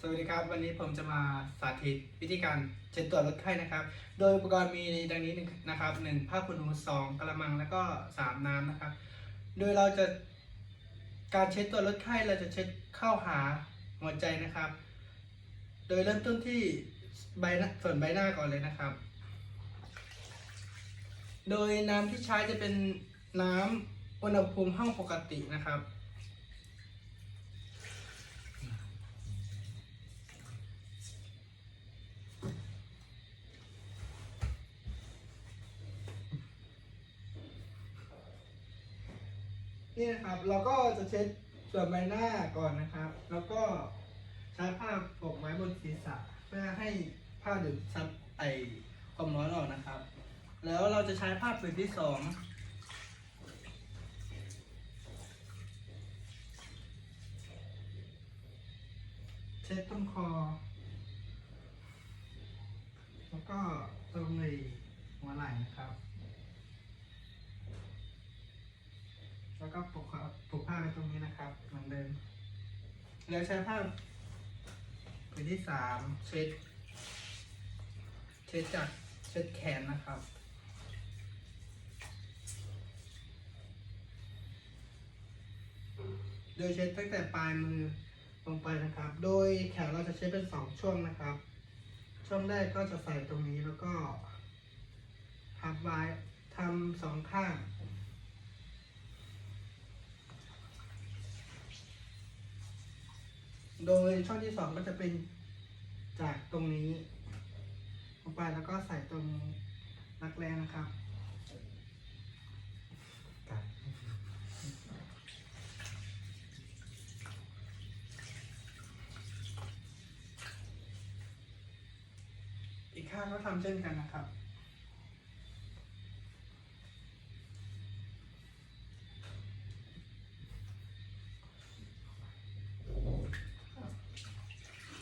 สวัสดีครับ วันนี้ผมจะมาสาธิตวิธีการเช็ดตัวลดไข้นะครับ โดยอุปกรณ์มีดังนี้นะครับหนึ่งผ้าขนหนูสองกระมังแล้วก็สามน้ำนะครับ โดยเราจะการเช็ดตัวลดไข้เราจะเช็ดเข้าหาหัวใจนะครับ โดยเริ่มต้นที่ใบหน้าส่วนใบหน้าก่อนเลยนะครับ โดยน้ำที่ใช้จะเป็นน้ำอุณหภูมิห้องปกตินะครับ นี่นะครับ เราก็จะเช็ดส่วนใบหน้าก่อนนะครับ แล้วก็ใช้ผ้าปกไว้บนศีรษะ เพื่อให้ผ้าดูดซับไอความร้อนออกนะครับ แล้วเราจะใช้ผ้าผืนที่สองเช็ดตรงคอ แล้วก็ตรงในหัวไหล่นะครับ แล้ว ก็ปลูกผูกผ้าไว้ตรงนี้นะครับเหมือนเดิมแล้วใช้ผ้าผืนที่สามเช็ด เช็ดจากเช็ดแขนนะครับโดยเช็ดตั้งแต่ปลายมือลงไปนะครับ โดยแขนเราจะเช็ดเป็นสองช่วงนะครับ ช่วงแรกก็จะใส่ตรงนี้แล้วก็พับไว้ทำสองข้าง โดยช่องที่สองก็จะเป็นจากตรงนี้ลงไปแล้วก็ใส่ตรงรักแร้นะครับอีกข้างก็ทำเช่นกันนะครับ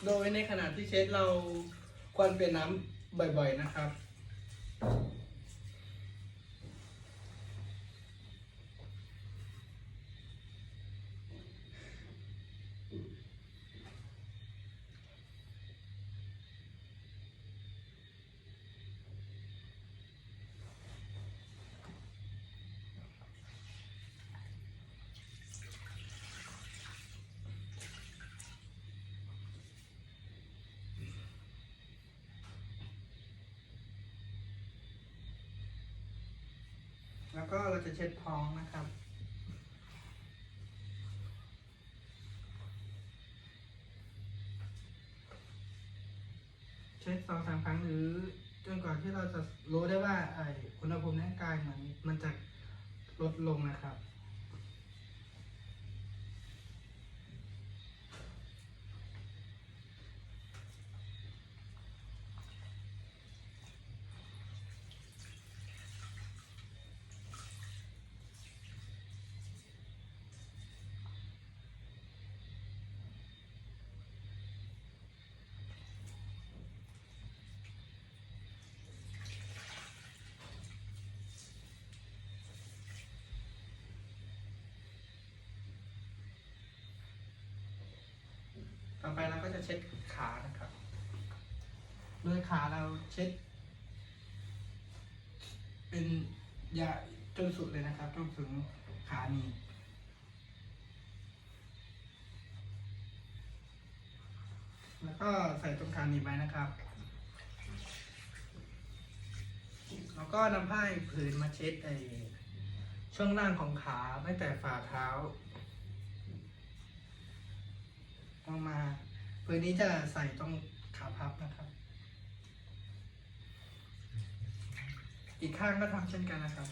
โดยในขณะที่เช็ดเราควรเปลี่ยนน้ำบ่อยๆนะครับ แล้วก็เราจะเช็ดท้องนะครับ เช็ดสองสามครั้งหรือจนกว่าที่เราจะรู้ได้ว่าไออุณหภูมิในร่างกายมันมันจะลดลงนะครับ ต่อไปเราก็จะเช็ดขานะครับ โดยขาเราเช็ด เป็นยาจนสุดเลยนะครับจนถึงขาหนีบแล้วก็ใส่ตรงขาหนีบไว้นะครับ แล้วก็นำผ้าผืนมาเช็ดไอช่วงล่างของขาตั้งแต่ฝ่าเท้า ลงมาปืนนี้จะใส่ตรงขาพับนะครับ อีกข้างก็ทำเช่นกันนะครับ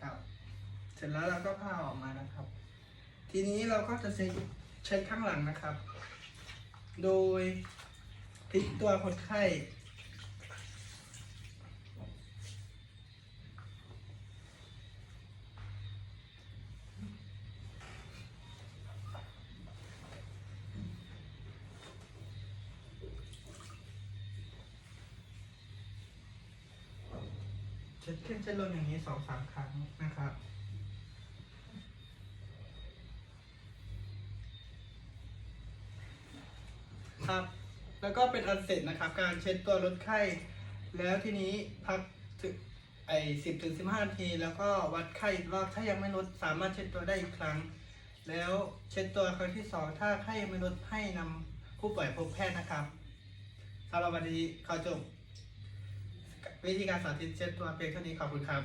นะครับ เสร็จแล้วเราก็ผ้าออกมานะครับ ทีนี้เราก็จะเช็ดเช็ดข้างหลังนะครับ โดยพลิกตัวคนไข้ ดขึ้นเช็ดลงอย่างนี้สองสามครั้งนะครับ ครับ แล้วก็เป็นอันเสร็จนะครับ การเช็ดตัวลดไข้ แล้วทีนี้พักถึงไอ้สิบถึงสิบห้านาที แล้วก็วัดไข้อีกรอบถ้ายังไม่ลดสามารถเช็ดตัวได้อีกครั้ง แล้วเช็ดตัวครั้งที่สองถ้าไข้ยังไม่ลดให้นำผู้ป่วยพบแพทย์นะครับสำหรับวันนี้ขอจบ วิธีการสาธิตเช็ดตัวเพียงเท่านี้ขอบคุณครับ